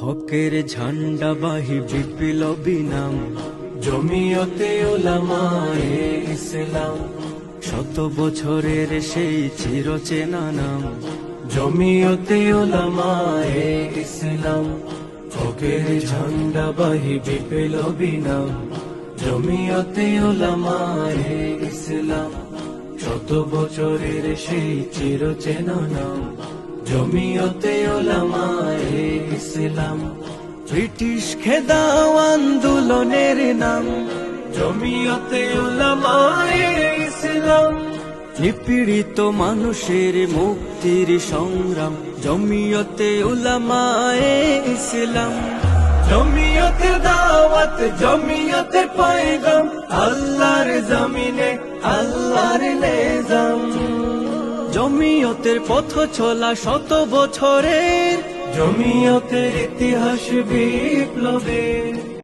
হকের ঝান্ডা বাহি বিপ্লবী নাম জমিয়তে ওলামায়ে ইসলাম। শত বছরের সেই চিরচেনা নাম, জমিয়তে ওলামায়ে ইসলাম। হকের ঝান্ডা বাহি বিপ্লবী নাম জমিয়তে ওলামায়ে ইসলাম। শত বছরের সেই চিরচেনা নাম, জমিয়তে ওলামায়ে ইসলাম ব্রিটিশ খেদাও আন্দোলনের নাম। জমিয়তে ইসলাম। নিপীড়িত মানুষের মুক্তির সংগ্রাম। জমিয়তে উলামায়ে ইসলাম। জমিয়তে দাওয়াত, জমিয়তে পয়গাম। আল্লাহর জমিনে, আল্লাহর নিজাম। জমিয়তের পথ চলা শত বছরের জমিয়তের ইতিহাস বিপ্লবের